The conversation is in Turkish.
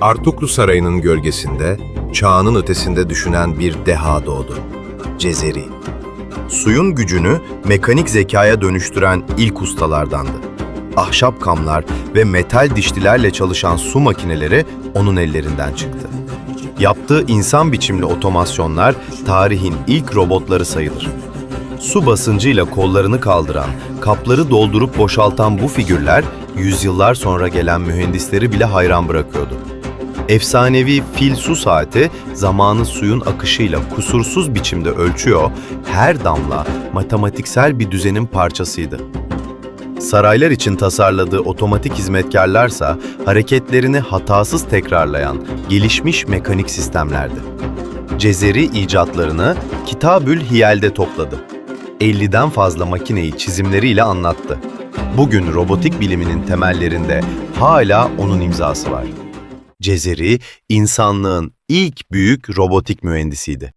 Artuklu Sarayı'nın gölgesinde, çağının ötesinde düşünen bir deha doğdu. Cezeri. Suyun gücünü mekanik zekaya dönüştüren ilk ustalardandı. Ahşap kamlar ve metal dişlilerle çalışan su makineleri onun ellerinden çıktı. Yaptığı insan biçimli otomasyonlar tarihin ilk robotları sayılır. Su basıncıyla kollarını kaldıran, kapları doldurup boşaltan bu figürler yüzyıllar sonra gelen mühendisleri bile hayran bırakıyordu. Efsanevi fil su saati zamanı suyun akışıyla kusursuz biçimde ölçüyor, her damla matematiksel bir düzenin parçasıydı. Saraylar için tasarladığı otomatik hizmetkarlarsa hareketlerini hatasız tekrarlayan gelişmiş mekanik sistemlerdi. Cezeri icatlarını Kitabül Hiyel'de topladı. 50'den fazla makineyi çizimleriyle anlattı. Bugün robotik biliminin temellerinde hala onun imzası var. Cezeri, insanlığın ilk büyük robotik mühendisiydi.